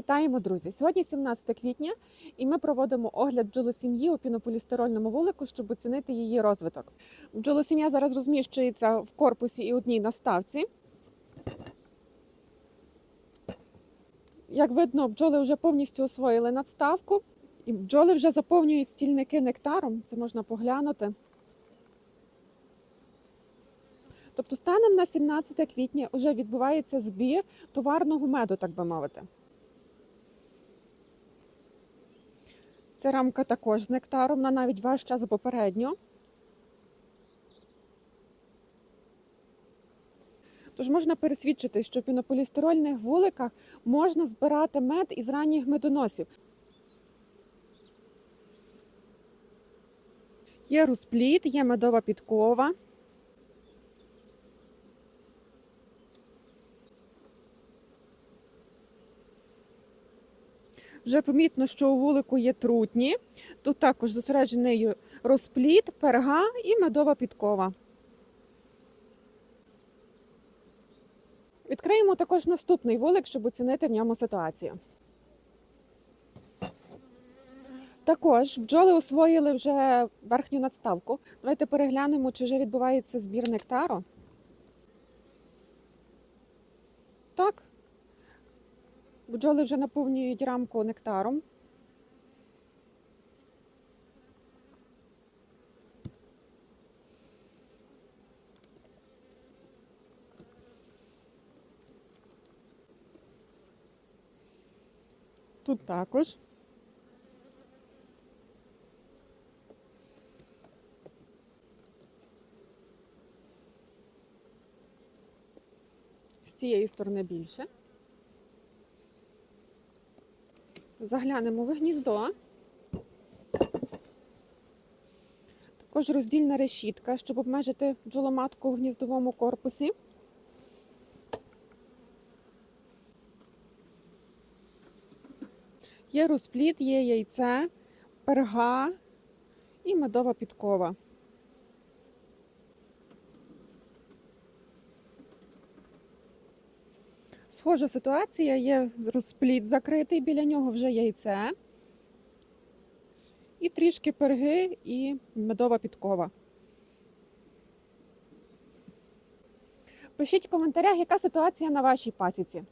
Вітаємо, друзі! Сьогодні 17 квітня, і ми проводимо огляд бджолосім'ї у пінополістирольному вулику, щоб оцінити її розвиток. Бджолосім'я зараз розміщується в корпусі і одній наставці. Як видно, бджоли вже повністю освоїли надставку, і бджоли вже заповнюють стільники нектаром. Це можна поглянути. Тобто, станом на 17 квітня вже відбувається збір товарного меду, так би мовити. Ця рамка також з нектаром, вона навіть важча за попередню. Тож можна пересвідчити, що в пінополістирольних вуликах можна збирати мед із ранніх медоносів. Є розпліт, є медова підкова. Вже помітно, що у вулику є трутні. Тут також зосереджений розпліт, перга і медова підкова. Відкриємо також наступний вулик, щоб оцінити в ньому ситуацію. Також бджоли освоїли вже верхню надставку. Давайте переглянемо, чи вже відбувається збір нектару. Так, Бджоли вже наповнюють рамку нектаром. Тут також. З цієї сторони більше. Заглянемо в гніздо. Також роздільна решітка, щоб обмежити бджоломатку в гніздовому корпусі. Є розпліт, є яйце, перга і медова підкова. Схожа ситуація, є розпліт закритий, біля нього вже яйце. І трішки перги і медова підкова. Пишіть в коментарях, яка ситуація на вашій пасіці.